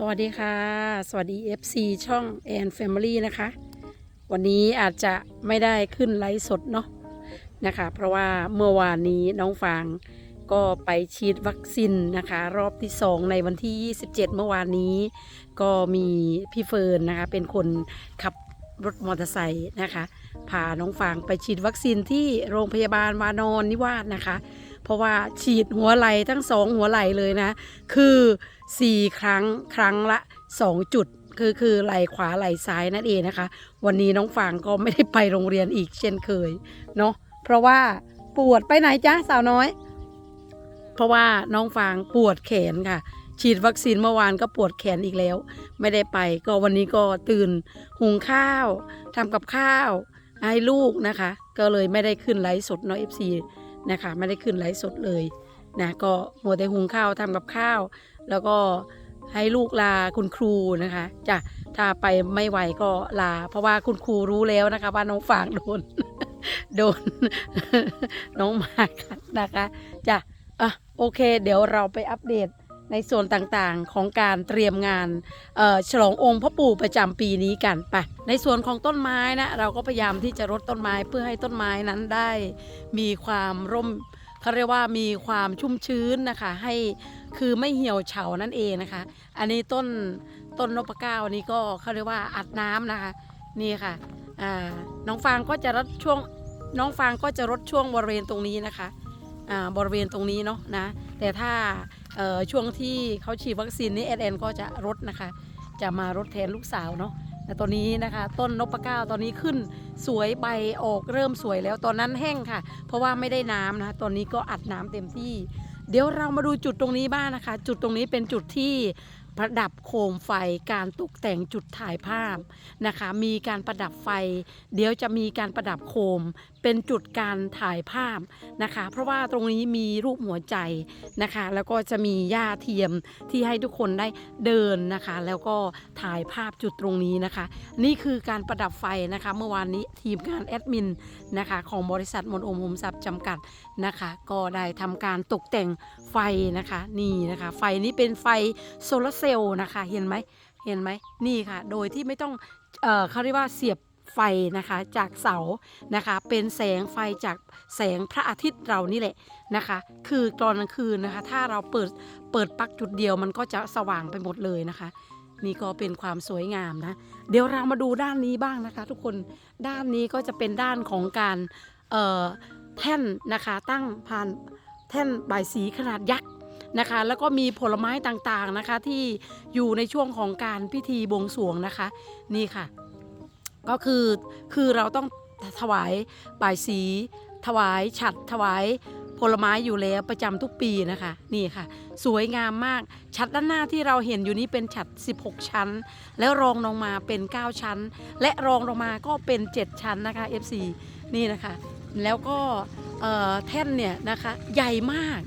สวัสดีค่ะ สวัสดี FC ช่องแอนแฟมิลี่นะคะ วันนี้อาจจะไม่ได้ขึ้นไลฟ์สดเนาะนะคะ เพราะว่าเมื่อวานนี้น้องฟางก็ไปฉีดวัคซีนนะคะ รอบที่ 2 ในวันที่ 27 เมื่อวานนี้ ก็มีพี่เฟิร์นนะคะ เป็นคนขับรถมอเตอร์ไซค์นะคะพาน้องฟางไปฉีดวัคซีนที่โรงพยาบาลวานอนนิวาสนะคะ เพราะว่าฉีดหัวไหล่ทั้งสองหัวไหล่เลยนะ คือ 4 ครั้งครั้งละ 2 จุดคือคือไหล่ขวาไหล่ซ้ายนั่นเองนะคะ วันนี้น้องฟางก็ไม่ได้ไปโรงเรียนอีกเช่นเคยเนาะเพราะว่าปวดไปไหนจ๊ะสาวน้อย เพราะว่าน้องฟางปวดแขนค่ะ ฉีดวัคซีนเมื่อวานก็ปวดแขนอีกแล้ว ไม่ได้ไปก็วันนี้ก็ตื่นหุงข้าวทำกับข้าวให้ลูกนะคะ ก็เลยไม่ได้ขึ้นไลฟ์สดเนาะ FC นะคะไม่ได้ขึ้นไลฟ์สดเลยนะก็หัวแต่หุงข้าวทำกับข้าว แล้วก็ให้ลูกลาคุณครูนะคะจ้ะถ้าไปไม่ไหวก็ลา เพราะว่าคุณครูรู้แล้วนะคะว่าน้องฝางโดนโดนน้องมากัดนะคะจ้ะอะโอเค เดี๋ยวเราไปอัปเดต ในส่วนต่างๆของการเตรียมงานฉลององค์พ่อปู่ประจำปีนี้กันไปในส่วนของต้นไม้นะเราก็พยายามที่จะรดต้นไม้เพื่อให้ต้นไม้นั้นได้มีความร่มเขาเรียกว่ามีความชุ่มชื้นนะคะให้คือไม่เหี่ยวเฉานั่นเองนะคะ อันนี้ต้นต้นนพเก้าอันนี้ก็เขาเรียกว่าอัดน้ำนะคะนี่ค่ะน้องฟางก็จะรดช่วงน้องฟางก็จะรดช่วงบริเวณตรงนี้นะคะอ่าบริเวณตรงนี้เนาะนะแต่ถ้า ช่วงที่เขาฉีดวัคซีนนี้เอก็จะรดนะคะ จะมารดแทนลูกสาวเนาะแต่ตอนนี้นะคะ ต้นนพเก้าตอนนี้ขึ้นสวยใบออกเริ่มสวยแล้วตอนนั้นแห้งค่ะ เพราะว่าไม่ได้น้ำนะคะตอนนี้ก็อัดน้ำเต็มที่ เดี๋ยวเรามาดูจุดตรงนี้บ้างนะคะ จุดตรงนี้เป็นจุดที่ประดับโคมไฟการตกแต่งจุดถ่ายภาพนะคะ มีการประดับไฟ เดี๋ยวจะมีการประดับโคมเป็นจุดการถ่ายภาพนะคะ เพราะว่าตรงนี้มีรูปหัวใจนะคะ แล้วก็จะมีหญ้าเทียมที่ให้ทุกคนได้เดินนะคะ แล้วก็ถ่ายภาพจุดตรงนี้นะคะ นี่คือการประดับไฟนะคะ เมื่อวานนี้ทีมงานแอดมินนะคะของบริษัทมนโอมโฮมทรัพย์จำกัดนะคะ ก็ได้ทำการตกแต่งไฟนะคะนี่นะคะ ไฟนี้เป็นไฟโซลาร์เซลล์นะคะเห็นไหมเห็นไหมนี่ค่ะ โดยที่ไม่ต้องเอ่อเขาเรียกว่าเสียบ ไฟนะคะจากเสานะคะ เป็นแสงไฟจากแสงพระอาทิตย์เรานี่แหละนะคะ คือตอนกลางคืนนะคะ ถ้าเราเปิดเปิดปลั๊กจุดเดียวมันก็จะสว่างไปหมดเลยนะคะ นี่ก็เป็นความสวยงามนะ เดี๋ยวเรามาดูด้านนี้บ้างนะคะ ทุกคนด้านนี้ก็จะเป็นด้านของการเอ่อแท่นนะคะตั้งผ่านแท่นใบสีขนาดยักษ์นะคะแล้วก็มีผลไม้ต่างๆนะคะที่อยู่ในช่วงของการพิธีบวงสรวงนะคะ นี่ค่ะ ก็คือคือเราต้องถวายบายสี ถวายฉัดถวายผลไม้อยู่แล้วประจำทุกปีนะคะนี่ค่ะ สวยงามมากฉัดด้านหน้าที่เราเห็นอยู่นี้เป็นฉัด 16 ชั้น แล้วรองลงมาเป็น 9 ชั้น และรองลงมาก็เป็น 7 ชั้นนะคะ FC นี่นะคะ แล้วก็แท่นเนี่ยนะคะใหญ่มาก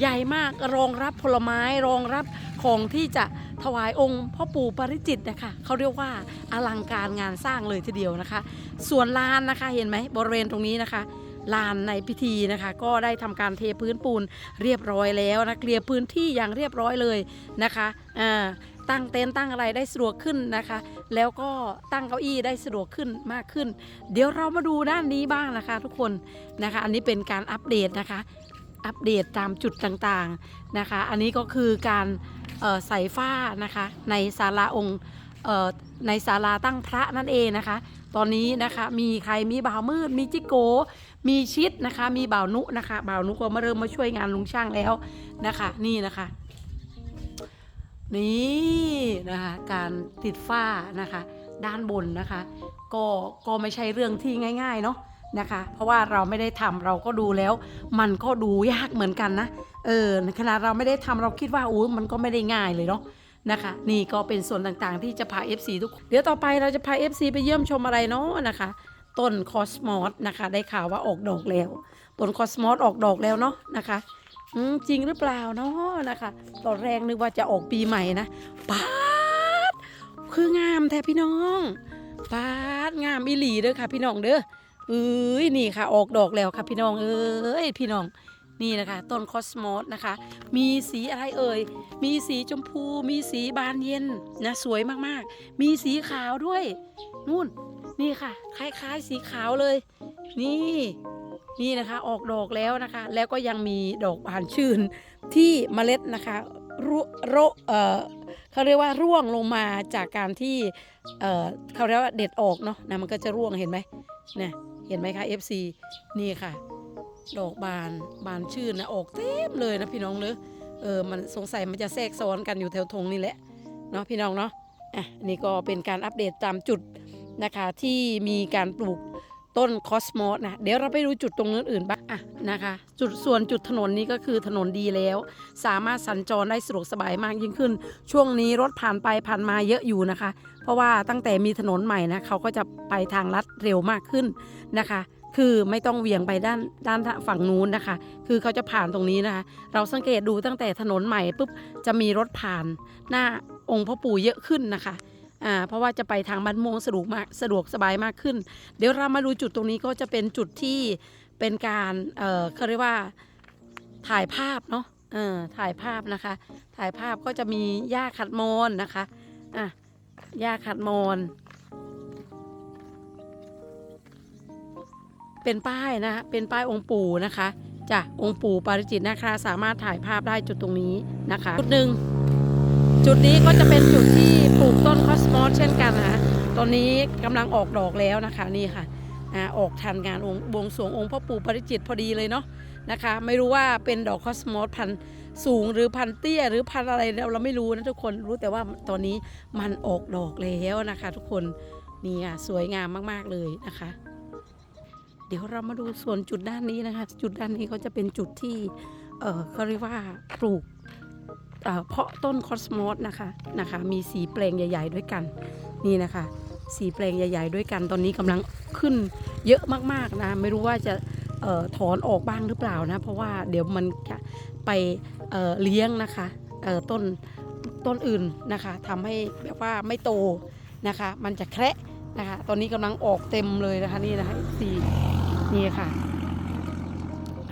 ใหญ่มากรองรับผลไม้รองรับของที่จะถวายองค์พ่อปู่ปริจิตนะคะเขาเรียกว่าอลังการงานสร้างเลยทีเดียวนะคะ ส่วนลานนะคะเห็นไหมบริเวณตรงนี้นะคะลานในพิธีนะคะ ก็ได้ทำการเทพื้นปูนเรียบร้อยแล้วนะเคลียร์พื้นที่อย่างเรียบร้อยเลยนะคะอ่าตั้งเต็นท์ตั้งอะไรได้สะดวกขึ้นนะคะ แล้วก็ตั้งเก้าอี้ได้สะดวกขึ้นมากขึ้น เดี๋ยวเรามาดูด้านนี้บ้างนะคะ ทุกคนนะคะ อันนี้เป็นการอัปเดตนะคะ อัปเดตตามจุดต่างๆนะคะ อันนี้ก็คือการใส่ฝ้านะคะในศาลาองค์ในศาลาตั้งพระนั่นเองนะคะ ตอนนี้นะคะมีใครมีบ่าวมืด มีจิโก มีชิดนะคะ มีบ่าวนุนะคะบ่าวนุก็มาเริ่มมาช่วยงานลุงช่างแล้วนะคะ นี่นะคะ นี่นะคะการติดฝ้านะคะ ด้านบนนะคะ ก็ก็ไม่ใช่เรื่องที่ง่าย ๆ เนาะ นะคะ เพราะว่าเราไม่ได้ทำเราก็ดูแล้ว มันก็ดูยากเหมือนกันนะ เออขณะเราไม่ได้ทำเราคิดว่าอู้มันก็ไม่ได้ง่ายเลยเนาะนะคะ นี่ก็เป็นส่วนต่างๆ ที่จะพา FC ทุกเดี๋ยวต่อไปเราจะพา FC ไปเยี่ยมชมอะไรเนาะนะคะต้นคอสมอสนะคะ ได้ข่าวว่าออกดอกแล้วต้นคอสมอสออกดอกแล้วเนาะนะคะจริงหรือเปล่าเนาะนะคะ ตอนแรกนึกว่าจะออกปีใหม่นะป๊าดคืองามแท้พี่น้องป๊าดงามอีหลีเด้อค่ะพี่น้องเด้อ เอ้ยนี่ค่ะ ออกดอกแล้วค่ะพี่น้องเอ้ยพี่น้องนี่นะคะต้นคอสมอสนะคะ มีสีอะไรเอ่ย มีสีชมพู มีสีบานเย็นนะสวยมากๆ มีสีขาวด้วย นู่นนี่ค่ะ คล้ายๆ สีขาวเลย นี่นี่นะคะออกดอกแล้วนะคะ แล้วก็ยังมีดอกบานชื่นที่เมล็ดนะคะรุโรเออเขาเรียกว่าร่วงลงมาจากการที่เออเขาเรียกว่าเด็ดออกเนาะนะมันก็จะร่วงเห็นไหมเนี่ย เห็นไหมคะ FC นี่ค่ะ ดอกบานบานชื่นนะออกเต็มเลยนะพี่น้องเนอะเออมันสงสัยมันจะแทรกซ้อนกันอยู่แถวธงนี่แหละเนาะพี่น้องเนาะอะนี่ก็เป็นการอัปเดตตามจุดนะคะที่มีการปลูก ต้นคอสมอสนะเดี๋ยวเราไปดูจุดตรงอื่นๆบ้างอะนะคะจุดส่วนจุดถนนนี้ก็คือถนนดีแล้ว สามารถสัญจรได้สะดวกสบายมากยิ่งขึ้น ช่วงนี้รถผ่านไปผ่านมาเยอะอยู่นะคะ เพราะว่าตั้งแต่มีถนนใหม่นะเขาก็จะไปทางลัดเร็วมากขึ้นนะคะ คือไม่ต้องเวียงไปด้านด้านฝั่งนู้นนะคะ คือเขาจะผ่านตรงนี้นะคะ เราสังเกตดูตั้งแต่ถนนใหม่ปุ๊บจะมีรถผ่านหน้าองค์พ่อปู่เยอะขึ้นนะคะ อ่าเพราะว่าจะไปทางบ้านม่วงสะดวกมากสะดวกสบายมากขึ้น เดี๋ยวเรามาดูจุดตรงนี้ก็จะเป็นจุดที่เป็นการเอ่อเขาเรียกว่าถ่ายภาพเนาะเออถ่ายภาพนะคะ ถ่ายภาพก็จะมีหญ้าขัดมอนนะคะอะหญ้าขัดมอนเป็นป้ายนะคะเป็นป้ายองค์ปู่นะคะจ้ะองค์ปู่ปาริจิตนะคะ สามารถถ่ายภาพได้จุดตรงนี้นะคะจุดหนึ่ง จุดนี้ก็จะเป็นจุดที่ปลูกต้นคอสมอสเช่นกันนะคะตอนนี้กำลังออกดอกแล้วนะคะนี่ค่ะอออกทันงานองค์บวงสรวงองค์พ่อปู่ปริจิตพอดีเลยเนาะนะคะ ไม่รู้ว่าเป็นดอกคอสมอสพันธุ์สูงหรือพันธุ์เตี้ย หรือพันธุ์อะไรเราเราไม่รู้นะทุกคนรู้แต่ว่าตอนนี้มันออกดอกแล้วนะคะ ทุกคนนี่ค่ะสวยงามมากๆเลยนะคะ เดี๋ยวเรามาดูส่วนจุดด้านนี้นะคะ จุดด้านนี้ก็จะเป็นจุดที่เออเขาเรียกว่าปลูก เพาะต้นคอสมอสนะคะนะคะมีสีแปลงใหญ่ ๆ ด้วยกันนี่นะคะ สีแปลงใหญ่ ๆ ด้วยกันตอนนี้กำลังขึ้นเยอะมากๆนะไม่รู้ว่าจะออถอนออกบ้างหรือเปล่านะเพราะว่าเดี๋ยวมันจะไปเเลี้ยงนะคะต้นต้นอื่นนะคะทำให้แบบว่าไม่โตนะคะ มันจะแคระนะคะ ตอนนี้กำลังออกเต็มเลยนะคะนี่นะคะสีนี่ค่ะ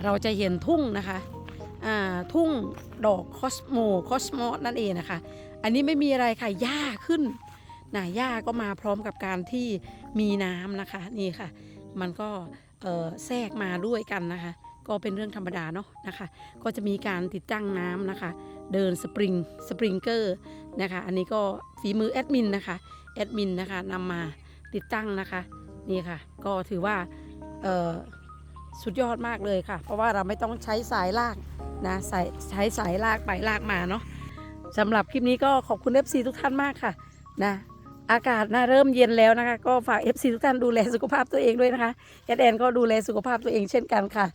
เราจะเห็นทุ่งนะคะ ทุ่งดอกคอสโมคอสมอสนั่นเองนะคะ อันนี้ไม่มีอะไรค่ะหญ้าขึ้นนะหญ้าก็มาพร้อมกับการที่มีน้ำนะคะนี่ค่ะ มันก็แทรกมาด้วยกันนะคะ ก็เป็นเรื่องธรรมดาเนาะนะคะ ก็จะมีการติดตั้งน้ำนะคะ เดินสปริงสปริงเกอร์นะคะ อันนี้ก็ฝีมือแอดมินนะคะแอดมินนะคะนำมาติดตั้งนะคะนี่ค่ะ ก็ถือว่าสุดยอดมากเลยค่ะ เพราะว่าเราไม่ต้องใช้สายลาก นะสายใช้สายลากไปลากมาเนาะสำหรับคลิปนี้ก็ขอบคุณ FC ทุกท่านมากค่ะนะอากาศนะเริ่มเย็นแล้วนะคะ ก็ฝาก FC ทุกท่านดูแลสุขภาพตัวเองด้วยนะคะแอดแอนก็ดูแลสุขภาพตัวเองเช่นกันค่ะ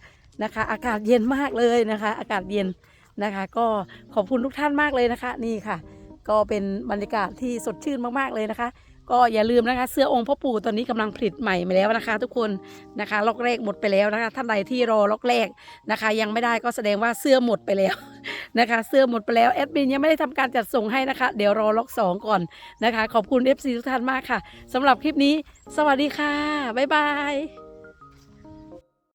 นะคะ อากาศเย็นมากเลยนะคะ อากาศเย็นนะคะ ก็ขอบคุณทุกท่านมากเลยนะคะ นี่ค่ะ ก็เป็นบรรยากาศที่สดชื่นมากๆเลยนะคะ ก็อย่าลืมนะคะ เสื้อองค์พ่อปู่ตอนนี้กำลังผลิตใหม่มาแล้วนะคะ ทุกคนนะคะล็อกแรกหมดไปแล้วนะคะ ท่านใดที่รอล็อกแรกนะคะ ยังไม่ได้ก็แสดงว่าเสื้อหมดไปแล้วนะคะ เสื้อหมดไปแล้วแอดมินยังไม่ได้ทำการจัดส่งให้นะคะ เดี๋ยวรอล็อกสองก่อนนะคะ ขอบคุณ FC ทุกท่านมากค่ะสำหรับคลิปนี้ สวัสดีค่ะบ๊ายบาย